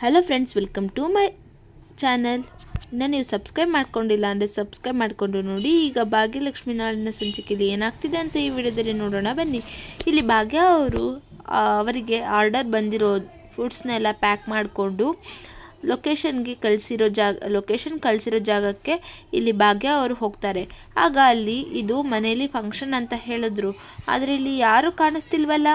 Hello friends welcome to my channel ಇನ್ನು ನೀವು subscribe ಮಾಡ್ಕೊಂಡಿಲ್ಲ ಅಂದರೆ ಸಬ್ಸ್ಕ್ರೈಬ್ ಮಾಡಿಕೊಂಡು ನೋಡಿ. ಈಗ ಭಾಗ್ಯಲಕ್ಷ್ಮಿ ನಾಳಿನ ಸಂಚಿಕೆಯಲ್ಲಿ ಏನಾಗ್ತಿದೆ ಅಂತ ಈ ವಿಡಿಯೋದಲ್ಲಿ ನೋಡೋಣ ಬನ್ನಿ. ಇಲ್ಲಿ ಭಾಗ್ಯ ಅವರು ಅವರಿಗೆ ಆರ್ಡರ್ ಬಂದಿರೋ ಫುಡ್ಸ್ನೆಲ್ಲ ಪ್ಯಾಕ್ ಮಾಡಿಕೊಂಡು ಲೊಕೇಶನ್ಗೆ ಕಳಿಸಿರೋ ಜಾಗ ಲೊಕೇಶನ್ ಕಳಿಸಿರೋ ಜಾಗಕ್ಕೆ ಇಲ್ಲಿ ಭಾಗ್ಯ ಅವರು ಹೋಗ್ತಾರೆ. ಆಗ ಅಲ್ಲಿ ಇದು ಮನೆಯಲ್ಲಿ ಫಂಕ್ಷನ್ ಅಂತ ಹೇಳಿದ್ರು. ಆದರೆ ಇಲ್ಲಿ ಯಾರೂ ಕಾಣಿಸ್ತಿಲ್ವಲ್ಲ?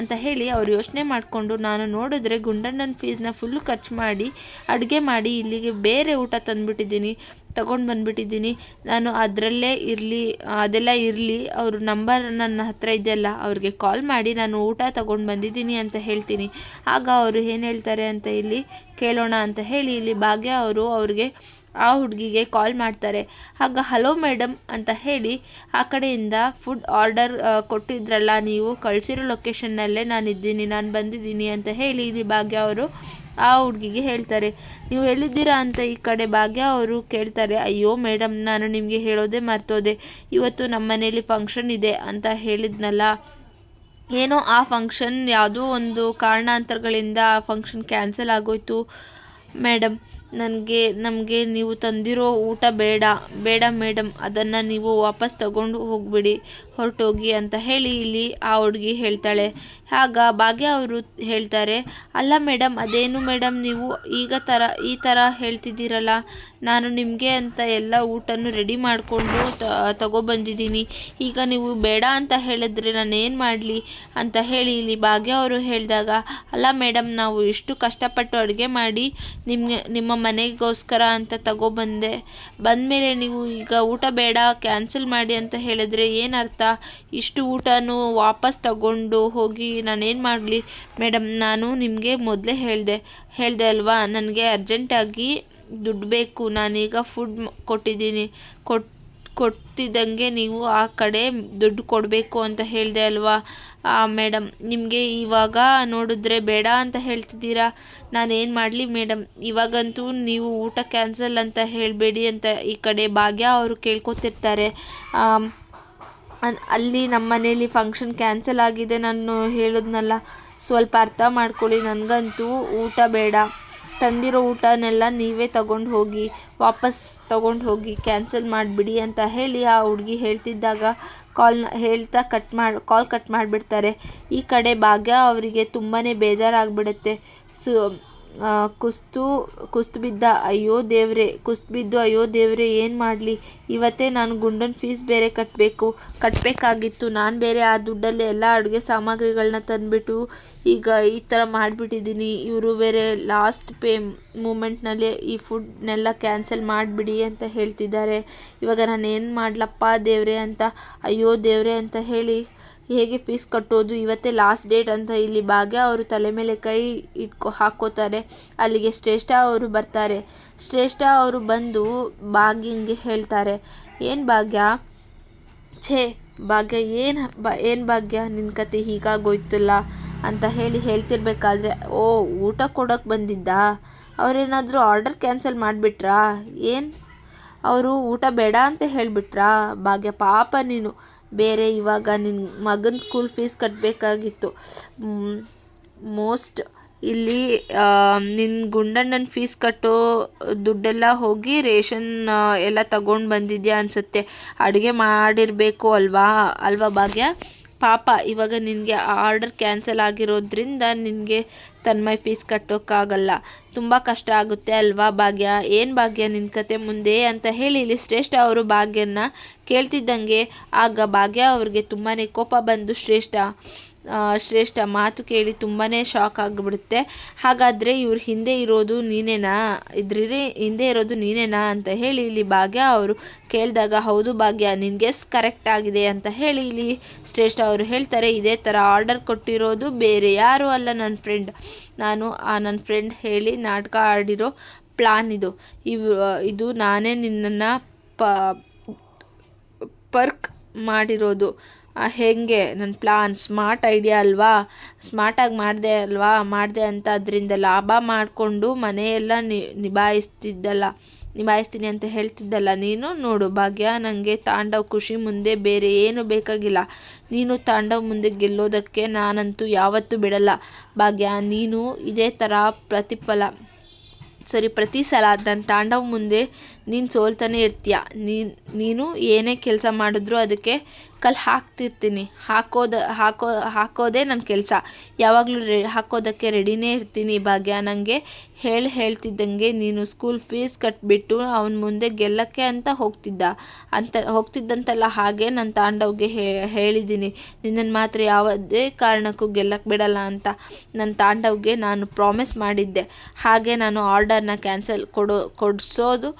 ಅಂತ ಹೇಳಿ ಅವ್ರು ಯೋಚನೆ ಮಾಡಿಕೊಂಡು ನಾನು ನೋಡಿದ್ರೆ ಗುಂಡಣ್ಣನ ಫೀಸ್ನ ಫುಲ್ಲು ಖರ್ಚು ಮಾಡಿ, ಅಡುಗೆ ಮಾಡಿ ಇಲ್ಲಿಗೆ ಬೇರೆ ಊಟ ತಂದುಬಿಟ್ಟಿದ್ದೀನಿ, ತಗೊಂಡು ಬಂದುಬಿಟ್ಟಿದ್ದೀನಿ. ನಾನು ಅದರಲ್ಲೇ ಇರಲಿ, ಅದೆಲ್ಲ ಇರಲಿ, ಅವ್ರ ನಂಬರ್ ನನ್ನ ಹತ್ರ ಇದೆಯಲ್ಲ, ಅವ್ರಿಗೆ ಕಾಲ್ ಮಾಡಿ ನಾನು ಊಟ ತಗೊಂಡು ಬಂದಿದ್ದೀನಿ ಅಂತ ಹೇಳ್ತೀನಿ. ಆಗ ಅವರು ಏನು ಹೇಳ್ತಾರೆ ಅಂತ ಇಲ್ಲಿ ಕೇಳೋಣ ಅಂತ ಹೇಳಿ ಇಲ್ಲಿ ಭಾಗ್ಯ ಅವರು ಅವ್ರಿಗೆ ಆ ಹುಡುಗಿಗೆ ಕಾಲ್ ಮಾಡ್ತಾರೆ. ಆಗ ಹಲೋ ಮೇಡಮ್ ಅಂತ ಹೇಳಿ ಆ ಕಡೆಯಿಂದ ಫುಡ್ ಆರ್ಡರ್ ಕೊಟ್ಟಿದ್ರಲ್ಲ, ನೀವು ಕಳಿಸಿರೋ ಲೊಕೇಶನ್ನಲ್ಲೇ ನಾನು ಇದ್ದೀನಿ, ನಾನು ಬಂದಿದ್ದೀನಿ ಅಂತ ಹೇಳಿ ಇಲ್ಲಿ ಭಾಗ್ಯ ಅವರು ಆ ಹುಡುಗಿಗೆ ಹೇಳ್ತಾರೆ. ನೀವು ಎಲ್ಲಿದ್ದೀರಾ ಅಂತ ಈ ಕಡೆ ಭಾಗ್ಯ ಅವರು ಕೇಳ್ತಾರೆ. ಅಯ್ಯೋ ಮೇಡಮ್ ನಾನು ನಿಮಗೆ ಹೇಳೋದೇ ಮರ್ತೋದೆ. ಇವತ್ತು ನಮ್ಮ ಮನೇಲಿ ಫಂಕ್ಷನ್ ಇದೆ ಅಂತ ಹೇಳಿದ್ನಲ್ಲ. ಏನೋ ಆ ಫಂಕ್ಷನ್ ಯಾವುದೋ ಒಂದು ಕಾರಣಾಂತರಗಳಿಂದ ಆ ಫಂಕ್ಷನ್ ಕ್ಯಾನ್ಸಲ್ ಆಗೋಯ್ತು ಮೇಡಮ್ ನನಗೆ, ನಮಗೆ ನೀವು ತಂದಿರೋ ಊಟ ಬೇಡ ಬೇಡ ಮೇಡಮ್ ಅದನ್ನು ನೀವು ವಾಪಸ್ ತಗೊಂಡು ಹೋಗ್ಬಿಡಿ, ಹೊರಟೋಗಿ ಅಂತ ಹೇಳಿ ಇಲ್ಲಿ ಆ ಹುಡುಗಿ ಹೇಳ್ತಾಳೆ. ಆಗ ಭಾಗ್ಯ ಅವರು ಹೇಳ್ತಾರೆ, ಅಲ್ಲ ಮೇಡಮ್ ಅದೇನು ಮೇಡಮ್ ನೀವು ಈಗ ಥರ ಈ ಥರ ಹೇಳ್ತಿದ್ದೀರಲ್ಲ, ನಾನು ನಿಮಗೆ ಅಂತ ಎಲ್ಲ ಊಟನೂ ರೆಡಿ ಮಾಡಿಕೊಂಡು ತಗೊಬಂದಿದ್ದೀನಿ. ಈಗ ನೀವು ಬೇಡ ಅಂತ ಹೇಳಿದ್ರೆ ನಾನು ಏನು ಮಾಡಲಿ? ಅಂತ ಹೇಳಿ ಇಲ್ಲಿ ಭಾಗ್ಯ ಅವರು ಹೇಳಿದಾಗ, ಅಲ್ಲ ಮೇಡಮ್ ನಾವು ಇಷ್ಟು ಕಷ್ಟಪಟ್ಟು ಅಡುಗೆ ಮಾಡಿ ನಿಮಗೆ, ನಿಮ್ಮ ಮನೆಗೋಸ್ಕರ ಅಂತ ತಗೊಬಂದೆ. ಬಂದಮೇಲೆ ನೀವು ಈಗ ಊಟ ಬೇಡ, ಕ್ಯಾನ್ಸಲ್ ಮಾಡಿ ಅಂತ ಹೇಳಿದ್ರೆ ಏನು ಅರ್ಥ? ಇಷ್ಟು ಊಟನೂ ವಾಪಸ್ ತಗೊಂಡು ಹೋಗಿ ನಾನೇನು ಮಾಡಲಿ? ಮೇಡಮ್ ನಾನು ನಿಮಗೆ ಮೊದಲೇ ಹೇಳಿದೆ. ಹೇಳಿದೆ ಅಲ್ವಾ? ನನಗೆ ಅರ್ಜೆಂಟಾಗಿ ದುಡ್ಡು ಬೇಕು. ನಾನೀಗ ಫುಡ್ ಕೊಟ್ಟಿದ್ದೀನಿ. ಕೊಟ್ ಕೊಡ್ತಿದ್ದಂಗೆ ನೀವು ಆ ಕಡೆ ದುಡ್ಡು ಕೊಡಬೇಕು ಅಂತ ಹೇಳಿದೆ ಅಲ್ವಾ? ಮೇಡಮ್ ನಿಮಗೆ ಇವಾಗ ನೋಡಿದ್ರೆ ಬೇಡ ಅಂತ ಹೇಳ್ತಿದ್ದೀರಾ? ನಾನೇನು ಮಾಡಲಿ ಮೇಡಮ್ ಇವಾಗಂತೂ ನೀವು ಊಟ ಕ್ಯಾನ್ಸಲ್ ಅಂತ ಹೇಳಬೇಡಿ ಅಂತ ಈ ಕಡೆ ಭಾಗ್ಯ ಅವರು ಕೇಳ್ಕೊತಿರ್ತಾರೆ. ಅಲ್ಲಿ ನಮ್ಮ ಮನೇಲಿ ಫಂಕ್ಷನ್ ಕ್ಯಾನ್ಸಲ್ ಆಗಿದೆ ನಾನು ಹೇಳಿದ್ನಲ್ಲ, ಸ್ವಲ್ಪ ಅರ್ಥ ಮಾಡ್ಕೊಳ್ಳಿ, ನನಗಂತೂ ಊಟ ಬೇಡ. ತಂದಿರೋ ಊಟನೆಲ್ಲ ನೀವೇ ತಗೊಂಡು ಹೋಗಿ, ವಾಪಸ್ ತಗೊಂಡು ಹೋಗಿ ಕ್ಯಾನ್ಸಲ್ ಮಾಡಿಬಿಡಿ ಅಂತ ಹೇಳಿ ಆ ಹುಡುಗಿ ಹೇಳ್ತಿದ್ದಾಗ ಕಾಲ್ ಹೇಳ್ತಾ ಕಟ್ ಮಾಡಿ ಕಾಲ್ ಕಟ್ ಮಾಡಿಬಿಡ್ತಾರೆ. ಈ ಕಡೆ ಭಾಗ್ಯ ಅವರಿಗೆ ತುಂಬಾ ಬೇಜಾರಾಗ್ಬಿಡುತ್ತೆ. ಸೊ ಕುಸ್ತು ಕುಸ್ತು ಬಿದ್ದ, ಅಯ್ಯೋ ದೇವ್ರೆ, ಕುಸ್ತು ಬಿದ್ದು, ಅಯ್ಯೋ ದೇವ್ರೆ, ಏನು ಮಾಡಲಿ? ಇವತ್ತೇ ನಾನು ಗುಂಡನ ಫೀಸ್ ಬೇರೆ ಕಟ್ಟಬೇಕು ಕಟ್ಟಬೇಕಾಗಿತ್ತು ನಾನು ಬೇರೆ ಆ ದುಡ್ಡಲ್ಲಿ ಎಲ್ಲ ಅಡುಗೆ ಸಾಮಗ್ರಿಗಳನ್ನ ತಂದುಬಿಟ್ಟು ಈಗ ಈ ಥರ ಮಾಡಿಬಿಟ್ಟಿದ್ದೀನಿ. ಇವರು ಬೇರೆ ಲಾಸ್ಟ್ ಪೇ ಮೂಮೆಂಟ್ನಲ್ಲಿ ಈ ಫುಡ್ನೆಲ್ಲ ಕ್ಯಾನ್ಸಲ್ ಮಾಡಿಬಿಡಿ ಅಂತ ಹೇಳ್ತಿದ್ದಾರೆ. ಇವಾಗ ನಾನು ಏನು ಮಾಡಲಪ್ಪ ದೇವ್ರೆ ಅಂತ, ಅಯ್ಯೋ ದೇವ್ರೆ ಅಂತ ಹೇಳಿ ಹೇಗೆ ಫೀಸ್ ಕಟ್ಟೋದು, ಇವತ್ತೇ ಲಾಸ್ಟ್ ಡೇಟ್ ಅಂತ ಇಲ್ಲಿ ಭಾಗ್ಯ ಅವರು ತಲೆ ಮೇಲೆ ಕೈ ಇಟ್ಕೊ, ಹಾಕ್ಕೋತಾರೆ. ಅಲ್ಲಿಗೆ ಶ್ರೇಷ್ಠ ಅವರು ಬರ್ತಾರೆ. ಶ್ರೇಷ್ಠ ಅವರು ಬಂದು ಭಾಗ್ಯಂಗೆ ಹೇಳ್ತಾರೆ, ಏನು ಭಾಗ್ಯ? ಛೇ, ಭಾಗ್ಯ, ಏನು ಬ, ಏನು ಭಾಗ್ಯ? ನಿನ್ನ ಕತೆ ಹೀಗಾಗೋಯ್ತಲ್ಲ ಅಂತ ಹೇಳಿ ಹೇಳ್ತಿರ್ಬೇಕಾದ್ರೆ, ಓ, ಊಟ ಕೊಡೋಕ್ಕೆ ಬಂದಿದ್ದಾ? ಅವರೇನಾದರೂ ಆರ್ಡರ್ ಕ್ಯಾನ್ಸಲ್ ಮಾಡಿಬಿಟ್ರಾ? ಏನು? ಅವರು ಊಟ ಬೇಡ ಅಂತ ಹೇಳಿಬಿಟ್ರಾ? ಭಾಗ್ಯ ಪಾಪ ನೀನು. ಬೇರೆ ಇವಾಗ ನಿನ್ನ ಮಗನ ಸ್ಕೂಲ್ ಫೀಸ್ ಕಟ್ಟಬೇಕಾಗಿತ್ತು ಮೋಸ್ಟ್ ಇಲ್ಲಿ ನಿನ್ನ ಗುಂಡಣ್ಣನ ಫೀಸ್ ಕಟ್ಟೋ ದುಡ್ಡೆಲ್ಲ ಹೋಗಿ ರೇಷನ್ ಎಲ್ಲ ತಗೊಂಡು ಬಂದಿದ್ಯಾ ಅನಿಸುತ್ತೆ. ಅಡುಗೆ ಮಾಡಿರಬೇಕು ಅಲ್ವಾ ಅಲ್ವಾ ಭಾಗ್ಯ? ಪಾಪ, ಇವಾಗ ನಿನಗೆ ಆರ್ಡರ್ ಕ್ಯಾನ್ಸಲ್ ಆಗಿರೋದ್ರಿಂದ ನಿನಗೆ ತನ್ಮಯ್ ಫೀಸ್ ಕಟ್ಟೋಕ್ಕಾಗಲ್ಲ. ತುಂಬ ಕಷ್ಟ ಆಗುತ್ತೆ ಅಲ್ವಾ ಭಾಗ್ಯ? ಏನು ಭಾಗ್ಯ ನಿನ್ನ ಕತೆ ಮುಂದೆ? ಅಂತ ಹೇಳಿ ಇಲ್ಲಿ ಶ್ರೇಷ್ಠ ಅವರು ಭಾಗ್ಯನ ಕೇಳ್ತಿದ್ದಂಗೆ ಆಗ ಭಾಗ್ಯ ಅವ್ರಿಗೆ ತುಂಬಾ ಕೋಪ ಬಂದು, ಶ್ರೇಷ್ಠ ಶ್ರೇಷ್ಠ ಮಾತು ಕೇಳಿ ತುಂಬಾ ಶಾಕ್ ಆಗಿಬಿಡುತ್ತೆ. ಹಾಗಾದರೆ ಇವ್ರ ಹಿಂದೆ ಇರೋದು ನೀನೇನಾ? ಇದ್ರಿ ಹಿಂದೆ ಇರೋದು ನೀನೇನಾ? ಅಂತ ಹೇಳಿ ಇಲ್ಲಿ ಭಾಗ್ಯ ಅವರು ಕೇಳಿದಾಗ, ಹೌದು ಭಾಗ್ಯ ನಿನಗೆ ಕರೆಕ್ಟ್ ಆಗಿದೆ. ಅಂತ ಹೇಳಿ ಇಲ್ಲಿ ಶ್ರೇಷ್ಠ ಅವರು ಹೇಳ್ತಾರೆ, ಇದೇ ಥರ ಆರ್ಡರ್ ಕೊಟ್ಟಿರೋದು ಬೇರೆ ಯಾರೂ ಅಲ್ಲ ನನ್ನ ಫ್ರೆಂಡ್ ನಾನು ಆ ನನ್ನ ಫ್ರೆಂಡ್ ಹೇಳಿ ನಾಟಕ ಆಡಿರೋ ಪ್ಲಾನ್ ಇದು. ಇವು ಇದು ನಾನೇ ನಿನ್ನನ್ನು ಪರ್ಕ್ ಮಾಡಿರೋದು. ಹೆಂಗೆ ನನ್ನ ಪ್ಲಾನ್ ಸ್ಮಾರ್ಟ್ ಐಡಿಯಾ ಅಲ್ವಾ? ಸ್ಮಾರ್ಟಾಗಿ ಮಾಡಿದೆ ಅಲ್ವಾ? ಮಾಡಿದೆ ಅಂತ ಅದರಿಂದ ಲಾಭ ಮಾಡಿಕೊಂಡು ಮನೆಯೆಲ್ಲ ನಿಭಾಯಿಸ್ತಿದ್ದಲ್ಲ. ನಿಭಾಯಿಸ್ತೀನಿ ಅಂತ ಹೇಳ್ತಿದ್ದಲ್ಲ. ನೀನು ನೋಡು, ಭಾಗ್ಯ ನನಗೆ ತಾಂಡವ್ ಖುಷಿ ಮುಂದೆ ಬೇರೆ ಏನು ಬೇಕಾಗಿಲ್ಲ. ನೀನು ತಾಂಡವ್ ಮುಂದೆ ಗೆಲ್ಲೋದಕ್ಕೆ ನಾನಂತೂ ಯಾವತ್ತೂ ಬಿಡಲ್ಲ. ಭಾಗ್ಯ, ನೀನು ಇದೇ ಥರ ಪ್ರತಿಫಲ. ಸರಿ, ಪ್ರತಿ ಸಲ ನನ್ನ ತಾಂಡವ ಮುಂದೆ ನೀನು ಸೋಲ್ತಾನೆ ಇರ್ತೀಯ. ನೀನು ಏನೇ ಕೆಲಸ ಮಾಡಿದ್ರು ಅದಕ್ಕೆ ಕಲ್ಲು ಹಾಕ್ತಿರ್ತೀನಿ. ಹಾಕೋದು, ಹಾಕೋ, ಹಾಕೋದೇ ನನ್ನ ಕೆಲಸ. ಯಾವಾಗಲೂ ರೆ, ಹಾಕೋದಕ್ಕೆ ರೆಡಿನೇ ಇರ್ತೀನಿ ಭಾಗ್ಯ. ನನಗೆ ಹೇಳಿ ಹೇಳ್ತಿದ್ದಂಗೆ ನೀನು ಸ್ಕೂಲ್ ಫೀಸ್ ಕಟ್ಬಿಟ್ಟು ಅವನ ಮುಂದೆ ಗೆಲ್ಲಕ್ಕೆ ಅಂತ ಹೋಗ್ತಿದ್ದ. ಅಂತ, ಹೋಗ್ತಿದ್ದಂತಲ್ಲ ಹಾಗೆ ನನ್ನ ತಾಂಡವ್ಗೆ ಹೇಳಿದ್ದೀನಿ ನಿನ್ನನ್ನು ಮಾತ್ರ ಯಾವುದೇ ಕಾರಣಕ್ಕೂ ಗೆಲ್ಲಕ್ಕೆ ಬಿಡಲ್ಲ ಅಂತ ನನ್ನ ತಾಂಡವ್ಗೆ ನಾನು ಪ್ರಾಮಿಸ್ ಮಾಡಿದ್ದೆ. ಹಾಗೆ ನಾನು ಆರ್ಡರ್ನ ಕ್ಯಾನ್ಸಲ್ ಕೊಡೋ, ಕೊಡಿಸೋದು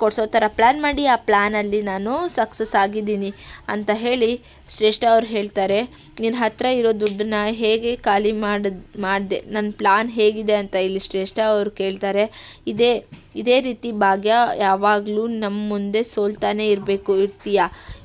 ಕೊಡಿಸೋ ಥರ ಪ್ಲ್ಯಾನ್ ಮಾಡಿ, ಆ ಪ್ಲ್ಯಾನಲ್ಲಿ ನಾನು ಸಕ್ಸಸ್ ಆಗಿದ್ದೀನಿ ಅಂತ ಹೇಳಿ ಶ್ರೇಷ್ಠ ಅವ್ರು ಹೇಳ್ತಾರೆ. ನಿನ್ನ ಹತ್ರ ಇರೋ ದುಡ್ಡನ್ನ ಹೇಗೆ ಖಾಲಿ ಮಾಡಿದ್ ಮಾಡಿದೆ ನನ್ನ ಪ್ಲ್ಯಾನ್ ಹೇಗಿದೆ ಅಂತ ಇಲ್ಲಿ ಶ್ರೇಷ್ಠ ಅವರು ಕೇಳ್ತಾರೆ. ಇದೇ ಇದೇ ರೀತಿ ಭಾಗ್ಯ ಯಾವಾಗಲೂ ನಮ್ಮ ಮುಂದೆ ಸೋಲ್ತಾನೆ ಇರಬೇಕು, ಇರ್ತೀಯ?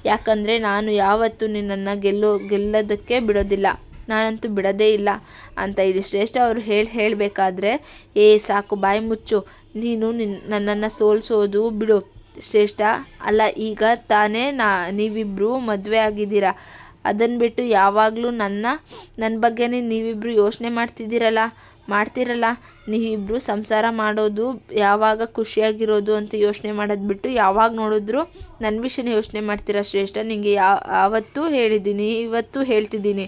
ಯಾಕಂದರೆ ನಾನು ಯಾವತ್ತೂ ನಿನ್ನನ್ನು ಗೆಲ್ಲೋ, ಗೆಲ್ಲೋದಕ್ಕೆ ಬಿಡೋದಿಲ್ಲ. ನಾನಂತೂ ಬಿಡೋದೇ ಇಲ್ಲ ಅಂತ ಇಲ್ಲಿ ಶ್ರೇಷ್ಠ ಅವರು ಹೇಳಿ ಹೇಳಬೇಕಾದ್ರೆ, ಏ ಸಾಕು ಬಾಯಿ ಮುಚ್ಚು. ನೀನು ನಿನ್ನ ನನ್ನನ್ನು ಸೋಲಿಸೋದು ಬಿಡು ಶ್ರೇಷ್ಠ. ಅಲ್ಲ, ಈಗ ತಾನೇ ನಾ ನೀವಿಬ್ಬರು ಮದುವೆ ಆಗಿದ್ದೀರಾ? ಅದನ್ನು ಬಿಟ್ಟು ಯಾವಾಗಲೂ ನನ್ನ ನನ್ನ ಬಗ್ಗೆನೇ ನೀವಿಬ್ಬರು ಯೋಚನೆ ಮಾಡ್ತಿದ್ದೀರಲ್ಲ? ಮಾಡ್ತಿರಲ್ಲ. ನೀವಿಬ್ಬರು ಸಂಸಾರ ಮಾಡೋದು ಯಾವಾಗ ಖುಷಿಯಾಗಿರೋದು ಅಂತ ಯೋಚನೆ ಮಾಡೋದು ಬಿಟ್ಟು ಯಾವಾಗ ನೋಡಿದ್ರು ನನ್ನ ವಿಷಯನೇ ಯೋಚನೆ ಮಾಡ್ತೀರಾ ಶ್ರೇಷ್ಠ? ನಿನಗೆ ಯಾವ ಆವತ್ತೂ ಹೇಳಿದ್ದೀನಿ, ಇವತ್ತು ಹೇಳ್ತಿದ್ದೀನಿ.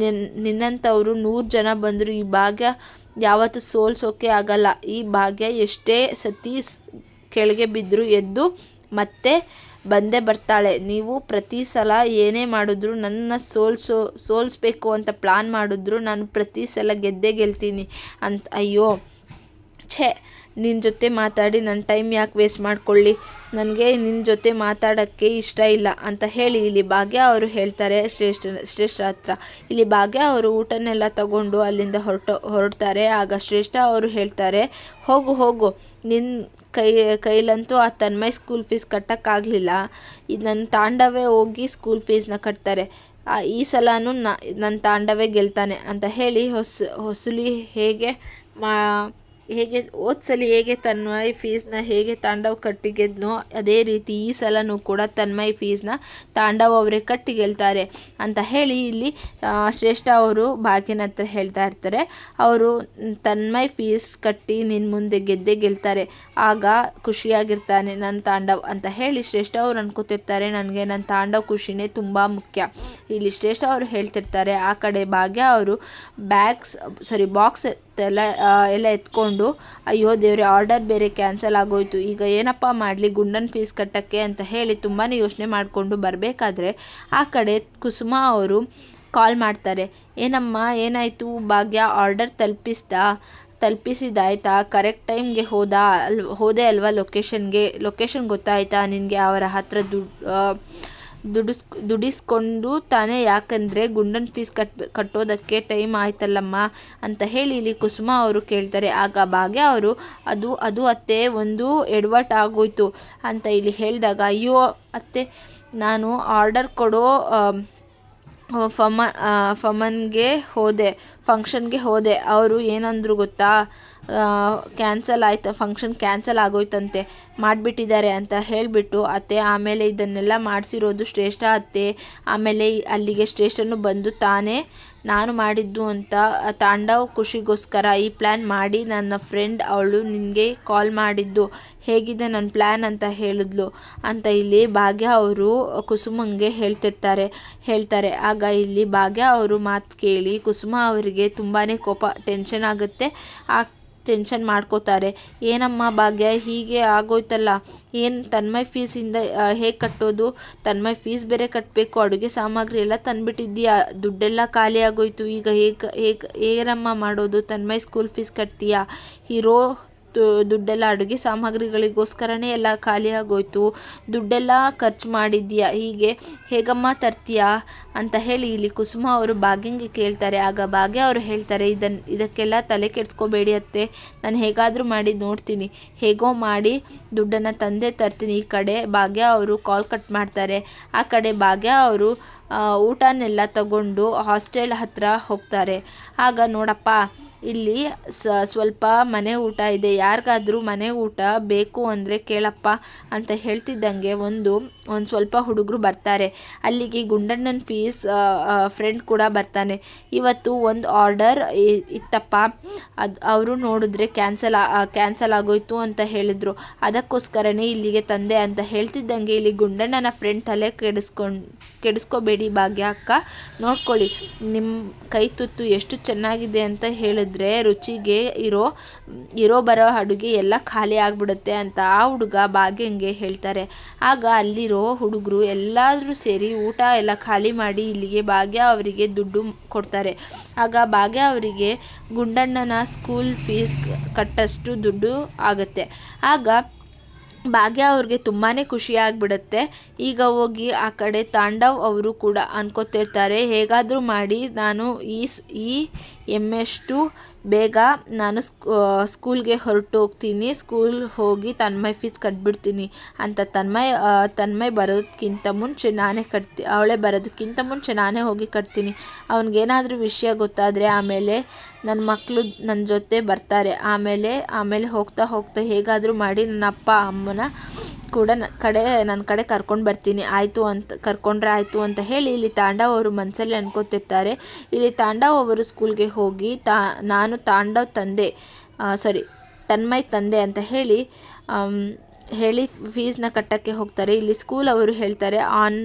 ನಿನ್ ನಿನ್ನಂಥವ್ರು ನೂರು ಜನ ಬಂದರು ಈ ಭಾಗ್ಯ ಯಾವತ್ತು ಸೋಲ್ಸೋಕೆ ಆಗಲ್ಲ. ಈ ಭಾಗ್ಯ ಎಷ್ಟೇ ಸತಿ ಕೆಳಗೆ ಬಿದ್ದರೂ ಎದ್ದು ಮತ್ತೆ ಬಂದೇ ಬರ್ತಾಳೆ. ನೀವು ಪ್ರತಿ ಸಲ ಏನೇ ಮಾಡಿದ್ರು ನನ್ನ ಸೋಲ್ಸೋ ಸೋಲಿಸ್ಬೇಕು ಅಂತ ಪ್ಲಾನ್ ಮಾಡಿದ್ರು ನಾನು ಪ್ರತಿ ಸಲ ಗೆದ್ದೇ ಗೆಲ್ತೀನಿ ಅಂತ. ಅಯ್ಯೋ, ಛೇ ನಿನ್ನ ಜೊತೆ ಮಾತಾಡಿ ನನ್ನ ಟೈಮ್ ಯಾಕೆ ವೇಸ್ಟ್ ಮಾಡ್ಕೊಳ್ಳಿ? ನನಗೆ ನಿನ್ನ ಜೊತೆ ಮಾತಾಡೋಕ್ಕೆ ಇಷ್ಟ ಇಲ್ಲ ಅಂತ ಹೇಳಿ. ಇಲ್ಲಿ ಭಾಗ್ಯ ಅವರು ಹೇಳ್ತಾರೆ, ಶ್ರೇಷ್ಠ ಶ್ರೇಷ್ಠ ಹತ್ರ. ಇಲ್ಲಿ ಭಾಗ್ಯ ಅವರು ಊಟನೆಲ್ಲ ತಗೊಂಡು ಅಲ್ಲಿಂದ ಹೊರಟು, ಹೊರಡ್ತಾರೆ. ಆಗ ಶ್ರೇಷ್ಠ ಅವರು ಹೇಳ್ತಾರೆ, ಹೋಗು ಹೋಗು. ನಿನ್ನ ಕೈ, ಕೈಲಂತೂ ಆ ತನ್ಮಯ್ ಸ್ಕೂಲ್ ಫೀಸ್ ಕಟ್ಟೋಕ್ಕಾಗಲಿಲ್ಲ. ಇದು ನನ್ನ ತಾಂಡವೇ ಹೋಗಿ ಸ್ಕೂಲ್ ಫೀಸ್ನ ಕಟ್ತಾರೆ. ಈ ಸಲನೂ ನನ್ನ ತಾಂಡವೇ ಗೆಲ್ತಾನೆ ಅಂತ ಹೇಳಿ ಹೊಸ, ಹೊಸಲಿ ಹೇಗೆ ಮಾ ಹೇಗೆ ಓದ್ಸಲಿ ಸಲ ಹೇಗೆ ತನ್ಮಯ್ ಫೀಸ್ನ ಹೇಗೆ ತಾಂಡವ್ ಕಟ್ಟಿಗೆದ್ನೋ ಅದೇ ರೀತಿ ಈ ಸಲನೂ ಕೂಡ ತನ್ಮಯ್ ಫೀಸ್ನ ತಾಂಡವ್ ಅವರೇ ಕಟ್ಟಿ ಗೆಲ್ತಾರೆ ಅಂತ ಹೇಳಿ ಇಲ್ಲಿ ಶ್ರೇಷ್ಠ ಅವರು ಭಾಗ್ಯನ ಹತ್ರ ಹೇಳ್ತಾ ಇರ್ತಾರೆ. ಅವರು ತನ್ಮಯ್ ಫೀಸ್ ಕಟ್ಟಿ ನಿನ್ನ ಮುಂದೆ ಗೆದ್ದೆ ಗೆಲ್ತಾರೆ. ಆಗ ಖುಷಿಯಾಗಿರ್ತಾನೆ ನನ್ನ ತಾಂಡವ್ ಅಂತ ಹೇಳಿ ಶ್ರೇಷ್ಠ ಅವರು ಅನ್ಕೋತಿರ್ತಾರೆ, ನನಗೆ ನನ್ನ ತಾಂಡವ್ ಖುಷಿನೇ ತುಂಬ ಮುಖ್ಯ. ಇಲ್ಲಿ ಶ್ರೇಷ್ಠ ಅವರು ಹೇಳ್ತಿರ್ತಾರೆ, ಆ ಕಡೆ ಭಾಗ್ಯ ಅವರು ಬ್ಯಾಗ್ಸ್ ಸಾರಿ ಬಾಕ್ಸ್ ಎಲ್ಲ ಎಲ್ಲ ಎತ್ಕೊಂಡು, ಅಯ್ಯೋ ದೇವ್ರೆ, ಆರ್ಡರ್ ಬೇರೆ ಕ್ಯಾನ್ಸಲ್ ಆಗೋಯ್ತು. ಈಗ ಏನಪ್ಪ ಮಾಡಲಿ? ಗುಂಡನ್ ಫೀಸ್ ಕಟ್ಟೋಕ್ಕೆ ಅಂತ ಹೇಳಿ ತುಂಬಾ ಯೋಚನೆ ಮಾಡಿಕೊಂಡು ಬರಬೇಕಾದ್ರೆ ಆ ಕಡೆ ಕುಸುಮ ಅವರು ಕಾಲ್ ಮಾಡ್ತಾರೆ. ಏನಮ್ಮ, ಏನಾಯಿತು? ಭಾಗ್ಯ, ಆರ್ಡರ್ ತಲ್ಪಿಸ್ತಾ ತಲುಪಿಸಿದಾಯ್ತಾ? ಕರೆಕ್ಟ್ ಟೈಮ್ಗೆ ಹೋದಾ? ಅಲ್, ಹೋದೆ ಅಲ್ವಾ ಲೊಕೇಶನ್ಗೆ? ಲೊಕೇಶನ್ ಗೊತ್ತಾಯ್ತಾ ನಿನಗೆ? ಅವರ ಹತ್ರ ದುಡ್ಡು ದುಡಿಸ್, ದುಡಿಸ್ಕೊಂಡು ತಾನೇ ಯಾಕಂದರೆ ಗುಂಡನ್ ಫೀಸ್ ಕಟ್, ಕಟ್ಟೋದಕ್ಕೆ ಟೈಮ್ ಆಯ್ತಲ್ಲಮ್ಮ ಅಂತ ಹೇಳಿ ಇಲ್ಲಿ ಕುಸುಮ ಅವರು ಕೇಳ್ತಾರೆ. ಆಗ ಭಾಗ್ಯ ಅವರು, ಅದು ಅದು ಅತ್ತೆ ಒಂದು ಎಡವಟ್ ಆಗೋಯ್ತು ಅಂತ ಇಲ್ಲಿ ಹೇಳಿದಾಗ, ಅಯ್ಯೋ ಅತ್ತೆ, ನಾನು ಆರ್ಡರ್ ಕೊಡೋ ಫಮ ಫಮನ್ಗೆ ಹೋದೆ, ಫಂಕ್ಷನ್ಗೆ ಹೋದೆ. ಅವರು ಏನಂದರು ಗೊತ್ತಾ? ಕ್ಯಾನ್ಸಲ್ ಆಯ್ತು, ಫಂಕ್ಷನ್ ಕ್ಯಾನ್ಸಲ್ ಆಗೋಯ್ತಂತೆ, ಮಾಡಿಬಿಟ್ಟಿದ್ದಾರೆ ಅಂತ ಹೇಳಿಬಿಟ್ಟು ಅತ್ತೆ ಆಮೇಲೆ ಇದನ್ನೆಲ್ಲ ಮಾಡಿಸಿರೋದು ಶ್ರೇಷ್ಠ ಅತ್ತೆ. ಆಮೇಲೆ ಅಲ್ಲಿಗೆ ಶ್ರೇಷ್ಠನು ಬಂದು ತಾನೇ ನಾನು ಮಾಡಿದ್ದು ಅಂತ ತಾಂಡವ ಖುಷಿಗೋಸ್ಕರ ಈ ಪ್ಲ್ಯಾನ್ ಮಾಡಿ ನನ್ನ ಫ್ರೆಂಡ್ ಅವಳು ನಿನಗೆ ಕಾಲ್ ಮಾಡಿದ್ದು. ಹೇಗಿದೆ ನನ್ನ ಪ್ಲ್ಯಾನ್ ಅಂತ ಹೇಳಿದ್ಲು. ಅಂತ ಇಲ್ಲಿ ಭಾಗ್ಯ ಅವರು ಕುಸುಮಂಗೆ ಹೇಳ್ತಿರ್ತಾರೆ, ಹೇಳ್ತಾರೆ. ಆಗ ಇಲ್ಲಿ ಭಾಗ್ಯ ಅವರು ಮಾತು ಕೇಳಿ ಕುಸುಮ ಅವರಿಗೆ ತುಂಬಾ ಕೋಪ ಟೆನ್ಷನ್ ಆಗುತ್ತೆ. ಆ ಟೆನ್ಷನ್ ಮಾಡ್ಕೋತಾರೆ, ಏನಮ್ಮ ಭಾಗ್ಯ, ಹೀಗೆ ಆಗೋಯ್ತಲ್ಲ, ಏನು ತನ್ಮಯ್ ಫೀಸಿಂದ ಹೇಗೆ ಕಟ್ಟೋದು? ತನ್ಮಯ್ ಫೀಸ್ ಬೇರೆ ಕಟ್ಟಬೇಕು ಅಡುಗೆ ಸಾಮಗ್ರಿ ಎಲ್ಲ ತಂದುಬಿಟ್ಟಿದ್ದೀಯಾ? ದುಡ್ಡೆಲ್ಲ ಖಾಲಿ ಆಗೋಯ್ತು, ಈಗ ಹೇಗೆ ಹೇಗೆ ಏನಮ್ಮ ಮಾಡೋದು? ತನ್ಮಯ್ ಸ್ಕೂಲ್ ಫೀಸ್ ಕಟ್ತೀಯಾ? ಹೀರೋ ದುಡ್ಡೆಲ್ಲ ಅಡುಗೆ ಸಾಮಗ್ರಿಗಳಿಗೋಸ್ಕರನೇ ಎಲ್ಲ ಖಾಲಿ ಆಗೋಯ್ತು ದುಡ್ಡೆಲ್ಲ ಖರ್ಚು ಮಾಡಿದ್ಯಾ? ಹೀಗೆ ಹೇಗಮ್ಮ ತರ್ತೀಯಾ? ಅಂತ ಹೇಳಿ ಇಲ್ಲಿ ಕುಸುಮ ಅವರು ಭಾಗ್ಯಂಗೆ ಕೇಳ್ತಾರೆ. ಆಗ ಭಾಗ್ಯ ಅವರು ಹೇಳ್ತಾರೆ ಇದನ್ನು ಇದಕ್ಕೆಲ್ಲ ತಲೆ ಕೆಡಿಸ್ಕೋಬೇಡಿ ಅತ್ತೆ. ನಾನು ಹೇಗಾದರೂ ಮಾಡಿ ನೋಡ್ತೀನಿ. ಹೇಗೋ ಮಾಡಿ ದುಡ್ಡನ್ನು ತಂದೆ ತರ್ತೀನಿ. ಈ ಕಡೆ ಭಾಗ್ಯ ಅವರು ಕಾಲ್ ಕಟ್ ಮಾಡ್ತಾರೆ. ಆ ಕಡೆ ಭಾಗ್ಯ ಅವರು ಊಟನೆಲ್ಲ ತಗೊಂಡು ಹಾಸ್ಟೆಲ್ ಹತ್ತಿರ ಹೋಗ್ತಾರೆ. ಆಗ ನೋಡಪ್ಪ, ಇಲ್ಲಿ ಸ್ವಲ್ಪ ಮನೆ ಊಟ ಇದೆ. ಯಾರಿಗಾದರೂ ಮನೆ ಊಟ ಬೇಕು ಅಂದರೆ ಕೇಳಪ್ಪ ಅಂತ ಹೇಳ್ತಿದ್ದಂಗೆ ಒಂದು ಒಂದು ಸ್ವಲ್ಪ ಹುಡುಗರು ಬರ್ತಾರೆ. ಅಲ್ಲಿಗೆ ಗುಂಡಣ್ಣನ ಫೀಸ್ ಫ್ರೆಂಡ್ ಕೂಡ ಬರ್ತಾನೆ. ಇವತ್ತು ಒಂದು ಆರ್ಡರ್ ಇತ್ತಪ್ಪ. ಅದು, ಅವರು ನೋಡಿದ್ರೆ ಕ್ಯಾನ್ಸಲ್ ಕ್ಯಾನ್ಸಲ್ ಆಗೋಯ್ತು ಅಂತ ಹೇಳಿದರು. ಅದಕ್ಕೋಸ್ಕರನೇ ಇಲ್ಲಿಗೆ ತಂದೆ ಅಂತ ಹೇಳ್ತಿದ್ದಂಗೆ ಇಲ್ಲಿ ಗುಂಡಣ್ಣನ ಫ್ರೆಂಡ್ ತಲೆ ಕೆಡಿಸ್ಕೊಂಡು, ಕೆಡಿಸ್ಕೋಬೇಡಿ ಭಾಗ್ಯ ಅಕ್ಕ. ನೋಡ್ಕೊಳ್ಳಿ ನಿಮ್ಮ ಕೈ ತುತ್ತು ಎಷ್ಟು ಚೆನ್ನಾಗಿದೆ ಅಂತ ಹೇಳಿದ್ರೆ ರುಚಿಗೆ ಇರೋ ಇರೋ ಬರೋ ಅಡುಗೆ ಎಲ್ಲ ಖಾಲಿ ಆಗಿಬಿಡುತ್ತೆ ಅಂತ ಆ ಹುಡುಗ ಭಾಗ್ಯಂಗೆ ಹೇಳ್ತಾರೆ. ಆಗ ಅಲ್ಲಿರೋ ಹುಡುಗರು ಎಲ್ಲಾದರೂ ಸೇರಿ ಊಟ ಎಲ್ಲ ಖಾಲಿ ಮಾಡಿ ಇಲ್ಲಿಗೆ ಭಾಗ್ಯ ಅವರಿಗೆ ದುಡ್ಡು ಕೊಡ್ತಾರೆ. ಆಗ ಭಾಗ್ಯ ಅವರಿಗೆ ಗುಂಡಣ್ಣನ ಸ್ಕೂಲ್ ಫೀಸ್ ಕಟ್ಟಷ್ಟು ದುಡ್ಡು ಆಗುತ್ತೆ. ಆಗ ಭಾಗ್ಯ ಅವ್ರಿಗೆ ತುಂಬಾ ಖುಷಿಯಾಗ್ಬಿಡುತ್ತೆ ಈಗ ಹೋಗಿ ಆ ಕಡೆ ತಾಂಡವ್ ಅವರು ಕೂಡ ಅನ್ಕೋತಿರ್ತಾರೆ, ಹೇಗಾದರೂ ಮಾಡಿ ನಾನು ಈ ಈ ಎಮ್ಮೆಷ್ಟು ಬೇಗ ನಾನು ಸ್ಕೂಲ್ಗೆ ಹೊರಟು ಹೋಗ್ತೀನಿ. ಸ್ಕೂಲ್ ಹೋಗಿ ತನ್ಮಯ್ ಫೀಸ್ ಕಟ್ಬಿಡ್ತೀನಿ ಅಂತ ತನ್ಮಯ್ ತನ್ಮಯ್ ಬರೋದಕ್ಕಿಂತ ಮುಂಚೆ ನಾನೇ ಕಟ್ತಿ ಅವಳೇ ಬರೋದಕ್ಕಿಂತ ಮುಂಚೆ ನಾನೇ ಹೋಗಿ ಕಟ್ತೀನಿ. ಅವ್ನಿಗೇನಾದರೂ ವಿಷಯ ಗೊತ್ತಾದರೆ ಆಮೇಲೆ ನನ್ನ ಮಕ್ಕಳು ನನ್ನ ಜೊತೆ ಬರ್ತಾರೆ. ಆಮೇಲೆ ಆಮೇಲೆ ಹೋಗ್ತಾ ಹೋಗ್ತಾ ಹೇಗಾದರೂ ಮಾಡಿ ನನ್ನ ಅಪ್ಪ, ಅಮ್ಮನ ಕೂಡ ನ ಕಡೆ ನನ್ನ ಕಡೆ ಕರ್ಕೊಂಡು ಬರ್ತೀನಿ. ಆಯಿತು ಅಂತ, ಕರ್ಕೊಂಡ್ರೆ ಆಯಿತು ಅಂತ ಹೇಳಿ ಇಲ್ಲಿ ತಾಂಡವ್ ಅವರು ಮನಸ್ಸಲ್ಲಿ ಅನ್ಕೋತಿರ್ತಾರೆ. ಇಲ್ಲಿ ತಾಂಡವ್ ಅವರು ಸ್ಕೂಲ್ಗೆ ಹೋಗಿ ತಾ, ನಾನು ತಾಂಡವ್ ತಂದೆ ಸಾರಿ ತನ್ಮಯ್ ತಂದೆ ಅಂತ ಹೇಳಿ ಹೇಳಿ ಫೀಸ್ನ ಕಟ್ಟಕ್ಕೆ ಹೋಗ್ತಾರೆ. ಇಲ್ಲಿ ಸ್ಕೂಲ್ ಅವರು ಹೇಳ್ತಾರೆ, on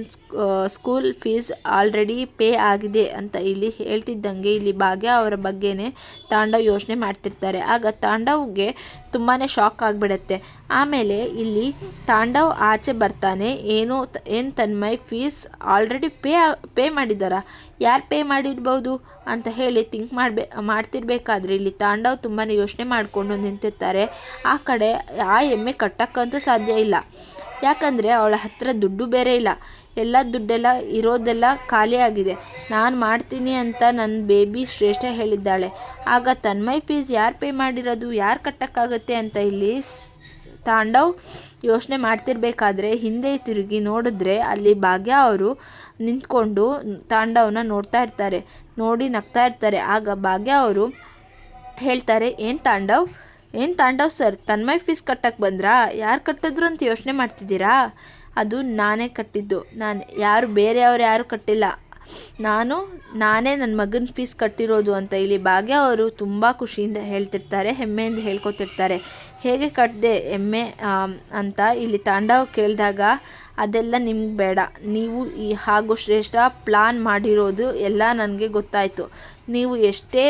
school fees already pay ಆಗಿದೆ ಅಂತ ಇಲ್ಲಿ ಹೇಳ್ತಿದ್ದಂಗೆ ಇಲ್ಲಿ ಭಾಗ್ಯ ಅವರ ಬಗ್ಗೆನೇ ತಾಂಡವ್ ಯೋಚನೆ ಮಾಡ್ತಿರ್ತಾರೆ. ಆಗ ತಾಂಡವ್ಗೆ ತುಂಬಾ ಶಾಕ್ ಆಗಿಬಿಡತ್ತೆ. ಆಮೇಲೆ ಇಲ್ಲಿ ತಾಂಡವ್ ಆಚೆ ಬರ್ತಾನೆ. ಏನು ಏನು Tanmay fees already pay pay ಮಾಡಿದ್ದಾರಾ? ಯಾರು ಪೇ ಮಾಡಿರ್ಬೋದು ಅಂತ ಹೇಳಿ ಥಿಂಕ್ ಮಾಡಬೇ, ಮಾಡ್ತಿರ್ಬೇಕಾದ್ರೆ ಇಲ್ಲಿ ತಾಂಡವ್ ತುಂಬಾ ಯೋಚನೆ ಮಾಡಿಕೊಂಡು ನಿಂತಿರ್ತಾರೆ. ಆ ಕಡೆ, ಆ ಎಮ್ಮೆ ಕಟ್ಟಕ್ಕಂತೂ ಸಾಧ್ಯ ಇಲ್ಲ. ಯಾಕಂದರೆ ಅವಳ ಹತ್ರ ದುಡ್ಡು ಬೇರೆ ಇಲ್ಲ. ಎಲ್ಲ ದುಡ್ಡೆಲ್ಲ ಇರೋದೆಲ್ಲ ಖಾಲಿಯಾಗಿದೆ ನಾನು ಮಾಡ್ತೀನಿ ಅಂತ ನನ್ನ ಬೇಬಿ ಶ್ರೇಷ್ಠ ಹೇಳಿದ್ದಾಳೆ. ಆಗ ತನ್ಮಯ್ ಫೀಸ್ ಯಾರು ಪೇ ಮಾಡಿರೋದು? ಯಾರು ಕಟ್ಟೋಕ್ಕಾಗತ್ತೆ ಅಂತ ಇಲ್ಲಿ ತಾಂಡವ್ ಯೋಚನೆ ಮಾಡ್ತಿರ್ಬೇಕಾದ್ರೆ ಹಿಂದೆ ತಿರುಗಿ ನೋಡಿದ್ರೆ ಅಲ್ಲಿ ಭಾಗ್ಯ ಅವರು ನಿಂತ್ಕೊಂಡು ತಾಂಡವ್ನ ನೋಡ್ತಾ ಇರ್ತಾರೆ. ನೋಡಿ ನಗ್ತಾ ಇರ್ತಾರೆ. ಆಗ ಭಾಗ್ಯ ಅವರು ಹೇಳ್ತಾರೆ, ಏನು ತಾಂಡವ್? ಏನು ತಾಂಡವ್ ಸರ್, ತನ್ಮಯ್ ಫೀಸ್ ಕಟ್ಟಕ್ಕೆ ಬಂದ್ರಾ? ಯಾರು ಕಟ್ಟಿದ್ರು ಅಂತ ಯೋಚನೆ ಮಾಡ್ತಿದ್ದೀರಾ? ಅದು ನಾನೇ ಕಟ್ಟಿದ್ದು. ನಾನು ಯಾರು ಬೇರೆಯವ್ರು ಯಾರು ಕಟ್ಟಿಲ್ಲ. ನಾನು, ನಾನೇ ನನ್ನ ಮಗನ ಫೀಸ್ ಕಟ್ಟಿರೋದು ಅಂತ ಇಲ್ಲಿ ಭಾಗ್ಯ ಅವರು ತುಂಬ ಖುಷಿಯಿಂದ ಹೇಳ್ತಿರ್ತಾರೆ, ಹೆಮ್ಮೆಯಿಂದ ಹೇಳ್ಕೊತಿರ್ತಾರೆ. ಹೇಗೆ ಕಟ್ಟಿದೆ ಹೆಮ್ಮೆ ಅಂತ ಇಲ್ಲಿ ತಾಂಡವ್ ಕೇಳಿದಾಗ ಅದೆಲ್ಲ ನಿಮ್ಗೆ ಬೇಡ. ನೀವು ಈ ಹಾಗೂ ಶ್ರೇಷ್ಠ ಪ್ಲಾನ್ ಮಾಡಿರೋದು ಎಲ್ಲ ನನಗೆ ಗೊತ್ತಾಯಿತು. ನೀವು ಎಷ್ಟೇ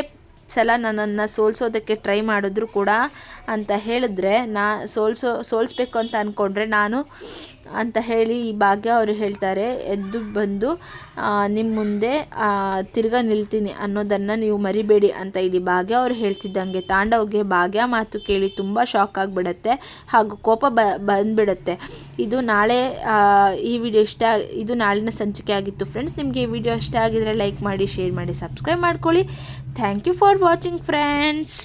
ಸಲ ನನ್ನನ್ನು ಸೋಲ್ಸೋದಕ್ಕೆ ಟ್ರೈ ಮಾಡಿದ್ರು ಕೂಡ ಅಂತ ಹೇಳಿದ್ರೆ ನಾ ಸೋಲ್ಸೋ ಸೋಲಿಸ್ಬೇಕು ಅಂತ ಅಂದ್ಕೊಂಡ್ರೆ ನಾನು ಅಂತ ಹೇಳಿ ಈ ಭಾಗ್ಯ ಅವರು ಹೇಳ್ತಾರೆ. ಎದ್ದು ಬಂದು ನಿಮ್ಮ ಮುಂದೆ ತಿರ್ಗಾ ನಿಲ್ತೀನಿ ಅನ್ನೋದನ್ನು ನೀವು ಮರಿಬೇಡಿ ಅಂತ ಇಲ್ಲಿ ಭಾಗ್ಯ ಅವರು ಹೇಳ್ತಿದ್ದಂಗೆ. ತಾಂಡವ್ಗೆ ಭಾಗ್ಯ ಮಾತು ಕೇಳಿ ತುಂಬ ಶಾಕ್ ಆಗಿಬಿಡತ್ತೆ ಹಾಗೂ ಕೋಪ ಬ, ಬಂದುಬಿಡುತ್ತೆ. ಇದು ನಾಳೆ ಈ ವಿಡಿಯೋ ಇಷ್ಟ ಇದು ನಾಳಿನ ಸಂಚಿಕೆ ಆಗಿತ್ತು ಫ್ರೆಂಡ್ಸ್ ನಿಮಗೆ ಈ ವಿಡಿಯೋ ಇಷ್ಟ ಆಗಿದರೆ ಲೈಕ್ ಮಾಡಿ ಶೇರ್ ಮಾಡಿ ಸಬ್ಸ್ಕ್ರೈಬ್ ಮಾಡ್ಕೊಳ್ಳಿ. Thank you for watching friends